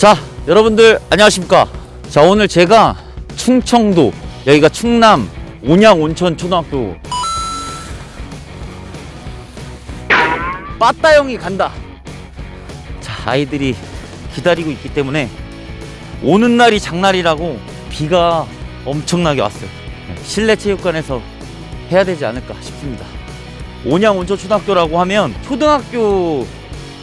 자, 여러분들 안녕하십니까? 자, 오늘 제가 충청도 여기가 충남 온양 온천 초등학교 빠따 형이 간다. 자, 아이들이 기다리고 있기 때문에 오는 날이 장날이라고 비가 엄청나게 왔어요. 네, 실내 체육관에서 해야 되지 않을까 싶습니다. 온양 온천 초등학교라고 하면 초등학교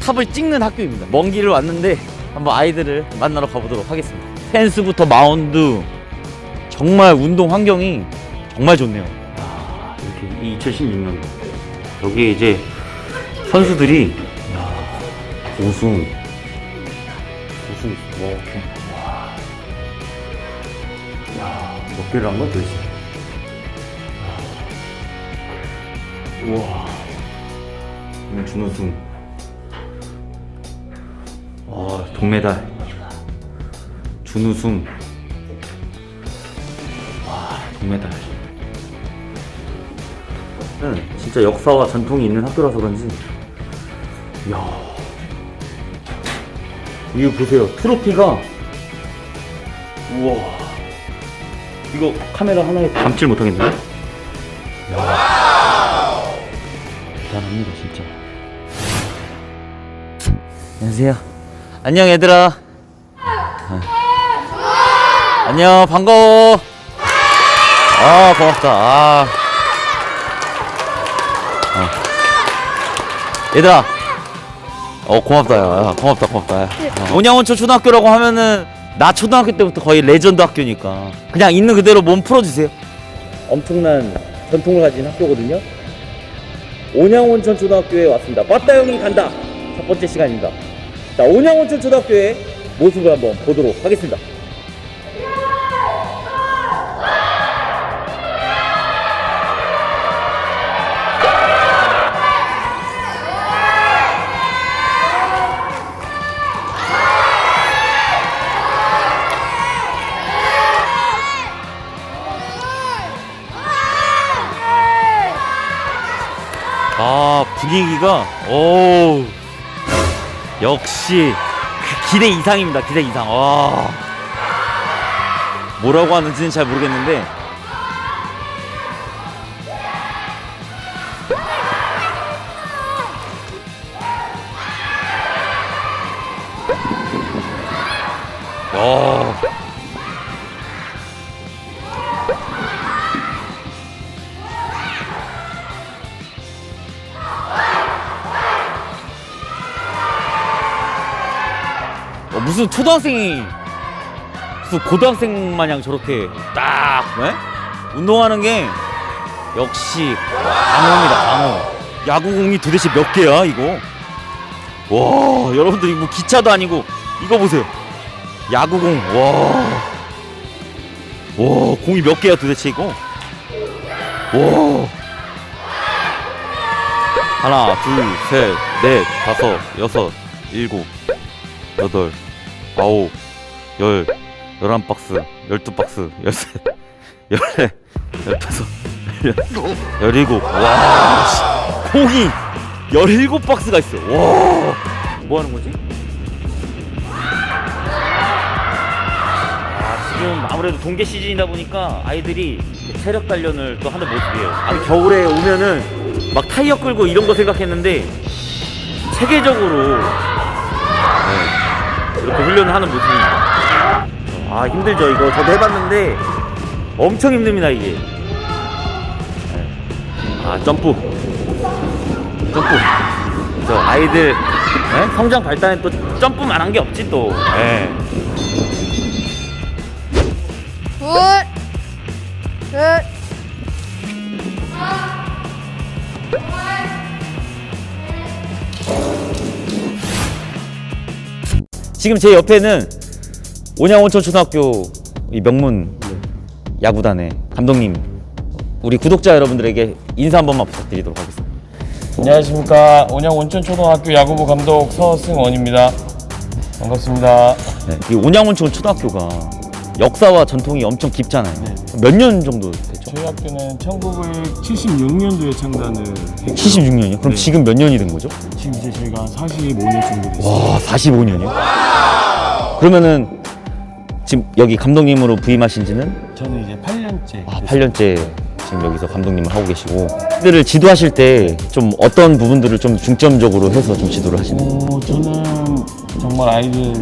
탑을 찍는 학교입니다. 먼 길을 왔는데 한번 아이들을 만나러 가보도록 하겠습니다. 펜스부터 마운드 정말 운동 환경이 정말 좋네요. 야, 이렇게 이 2016년 여기 이제 선수들이 야, 우승 우승 뭐 이렇게 와. 야, 몇 개를 한 거야 도대체? 오늘 준우승. 동메달. 준우승. 와, 동메달. 는 진짜 역사와 전통이 있는 학교라서 그런지. 이야. 이거 보세요. 트로피가. 우와. 이거 카메라 하나에 담질 못하겠는데? 이야. 대단합니다, 진짜. 안녕하세요. 안녕 얘들아. 어. 안녕 반가워. 아 고맙다. 아. 어. 얘들아. 어 고맙다 야 고맙다 고맙다. 야. 어. 온양원초 초등학교라고 하면은 나 초등학교 때부터 거의 레전드 학교니까 그냥 있는 그대로 몸 풀어주세요. 엄청난 전통을 가진 학교거든요. 온양온천 초등학교에 왔습니다. 빠따 형이 간다. 첫 번째 시간입니다. 자, 온양온천 초등학교의 모습을 한번 보도록 하겠습니다. 아, 분위기가, 오, 역시 그 기대 이상입니다. 기대 이상. 와. 뭐라고 하는지는 잘 모르겠는데. 야. 무슨 초등학생이 무슨 고등학생 마냥 저렇게 딱 네? 운동하는 게 역시 강호입니다 강호 야구공이 도대체 몇 개야 이거? 와 여러분들 이거 뭐 기차도 아니고 이거 보세요. 야구공 와. 와 공이 몇 개야 도대체 이거? 와. 하나 둘 셋 넷 다섯 여섯 일곱 여덟, 아홉, 열, 열한 박스, 열두 박스, 열세, 열네, 열다섯, 열, 열일곱. 와, 씨, 공이 열일곱 박스가 있어. 와, 뭐 하는 거지? 아, 지금 아무래도 동계 시즌이다 보니까 아이들이 체력 단련을 또 하는 모습이에요. 아니, 겨울에 오면은 막 타이어 끌고 이런 거 생각했는데 체계적으로. 네. 이렇게 훈련을 하는 모습입니다. 아 힘들죠 이거 저도 해봤는데 엄청 힘듭니다 이게. 네. 아 점프, 점프. 저 아이들 네? 성장 발달에 또 점프만 한 게 없지 또. 네. 굿! 굿! 지금 제 옆에는 온양온천 초등학교 이 명문 야구단의 감독님 우리 구독자 여러분들에게 인사 한 번만 부탁드리도록 하겠습니다. 안녕하십니까 온양 온천초등학교 야구부 감독 서승원입니다. 반갑습니다. 네, 이 온양온천 초등학교가 역사와 전통이 엄청 깊잖아요. 몇년 정도 됐죠? 저희 학교는 1976년도에 창단을 했고 76년이요? 그럼 네. 지금 몇 년이 된 거죠? 지금 이제 저희가 45년 정도 됐어요. 와, 45년이요? 그러면은 지금 여기 감독님으로 부임하신 지는 저는 이제 8년째. 아, 8년째 지금 여기서 감독님을 하고 계시고 들을 지도하실 때 좀 어떤 부분들을 좀 중점적으로 해서 좀 지도를 하시나요? 어, 저는 정말 아이들이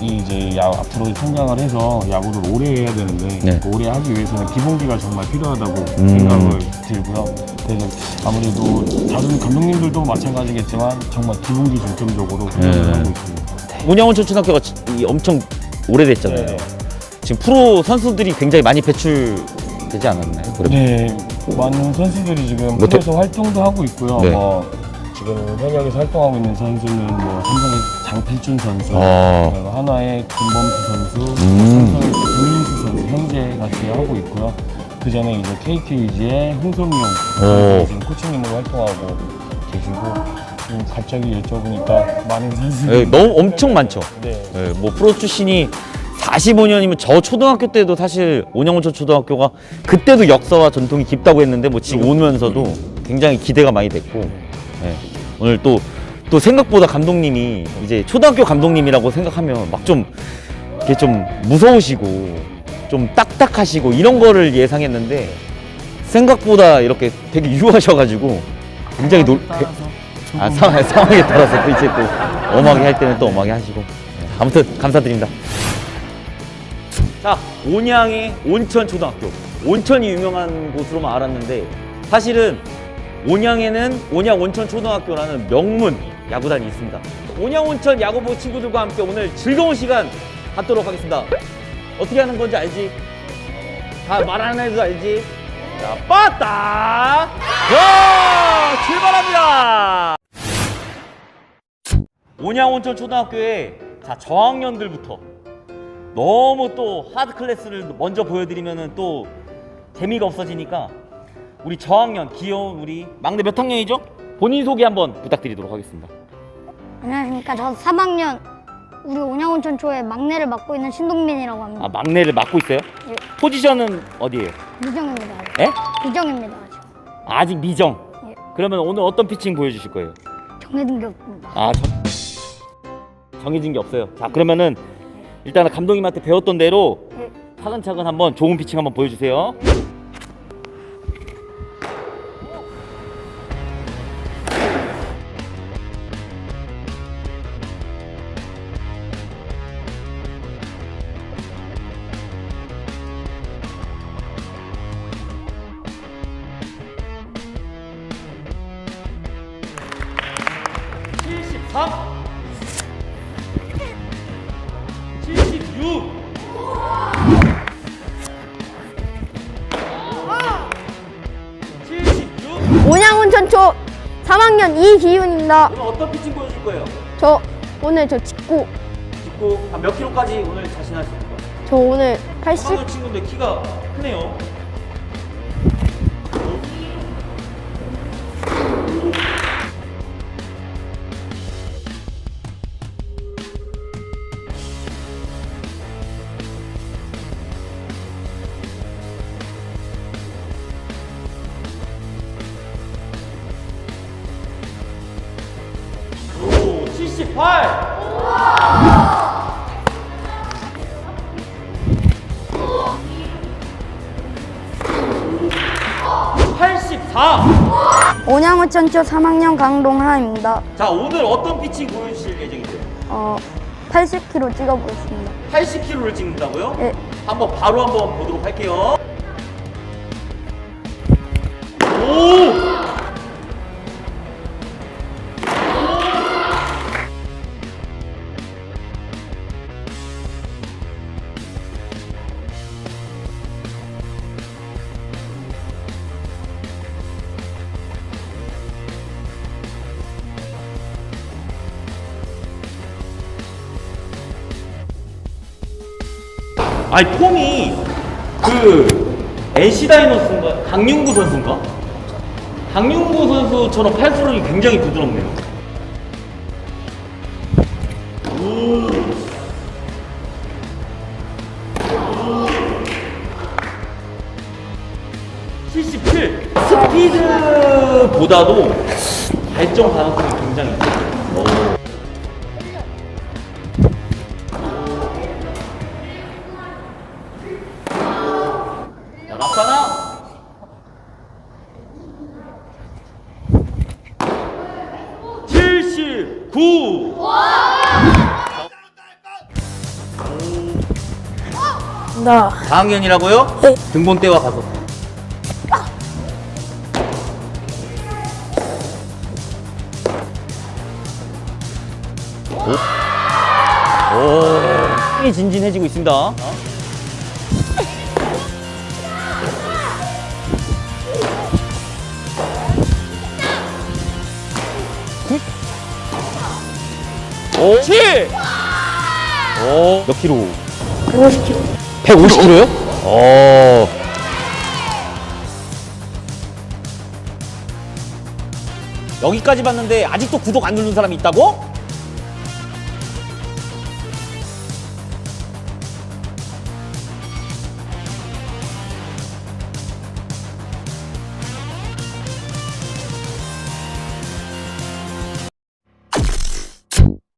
이제 야, 앞으로 성장을 해서 야구를 오래 해야 되는데 네. 그 오래 하기 위해서는 기본기가 정말 필요하다고 음. 생각을 들고요. 그래서 아무래도 다른 감독님들도 마찬가지겠지만 정말 기본기 중점적으로 훈련을 네. 하고 있습니다. 온양온천 초등학교가 지- 이 엄청 오래됐잖아요. 네. 지금 프로 선수들이 굉장히 많이 배출 되지 않았나요? 그러면? 네, 많은 선수들이 지금 뭐 대- 프로에서 활동도 하고 있고요. 네. 뭐 지금 현역에서 활동하고 있는 선수는 뭐 삼성의 장필준 선수, 아. 그리고 하나의 김범수 선수, 음. 삼성의 김민수 선수 현재 같이 하고 있고요. 그 전에 이제 KT 위즈의 홍성용. 선수 지금 코치님으로 활동하고 계시고 지금 갑자기 여쭤보니까 많은 선수들이 네, 너무 엄청 많죠. 네. 네, 뭐 프로 출신이 45년이면 저 초등학교 때도 사실 온양온천 초등학교가 그때도 역사와 전통이 깊다고 했는데 뭐 지금 오면서도 굉장히 기대가 많이 됐고 네, 오늘 또 또 생각보다 감독님이 이제 초등학교 감독님이라고 생각하면 막 좀 이렇게 좀 무서우시고 좀 딱딱하시고 이런 거를 예상했는데 생각보다 이렇게 되게 유하셔가지고 굉장히 놀 아, 상황, 상황에 따라서 또 이제 또 엄하게 할 때는 또 엄하게 하시고. 네, 아무튼 감사드립니다. 자, 온양의 온천 초등학교. 온천이 유명한 곳으로만 알았는데 사실은 온양에는 온양 온천 초등학교라는 명문 야구단이 있습니다. 온양 온천 야구부 친구들과 함께 오늘 즐거운 시간 갖도록 하겠습니다. 어떻게 하는 건지 알지? 다말안 해도 알지? 자, 빠따! 자, 출발합니다! 온양 온천 초등학교에 자 저학년들부터 너무 또 하드 클래스를 먼저 보여드리면은 또 재미가 없어지니까 우리 저학년 귀여운 우리 막내 몇 학년이죠? 본인 소개 한번 부탁드리도록 하겠습니다. 안녕하십니까. 저 3학년 우리 온양온천초의 막내를 맡고 있는 신동민이라고 합니다. 아 막내를 맡고 있어요? 예. 포지션은 어디예요? 미정입니다. 아직. 에? 미정입니다. 아직. 아직 미정. 예. 그러면 오늘 어떤 피칭 보여주실 거예요? 정해진 게 없습니다. 아 정... 정해진 게 없어요. 자 그러면은 일단은 감독님한테 배웠던 대로 예. 차근차근 한번 좋은 피칭 한번 보여주세요. 온양온천초 3학년 이기훈입니다. 오늘 어떤 피칭 보여줄 거예요? 저 오늘 저 직구 짚고 한몇 킬로까지 오늘 자신하십니까? 저 오늘 80 3학년 친구인데 키가 크네요. 양온천초 3학년 강동하입니다. 자 오늘 어떤 피칭 보여주실 예정이세요? 어 80kg 찍어보겠습니다. 80kg를 찍는다고요? 예. 한번 바로 한번 보도록 할게요. 아니 폼이 그 NC 다이노스인가 강윤구 선수인가? 강윤구 선수처럼 팔수록이 굉장히 부드럽네요. 오. (77) 스피드보다도 발전 가능성이 굉장히 있어요. 9 나 4학년이라고요? 네. 등본대와 가서 오, 오, 힘이 진진해지고 있습니다. 오, 7! 오, 몇 킬로? 50kg 150kg요? 어. 여기까지 봤는데 아직도 구독 안 누른 사람이 있다고?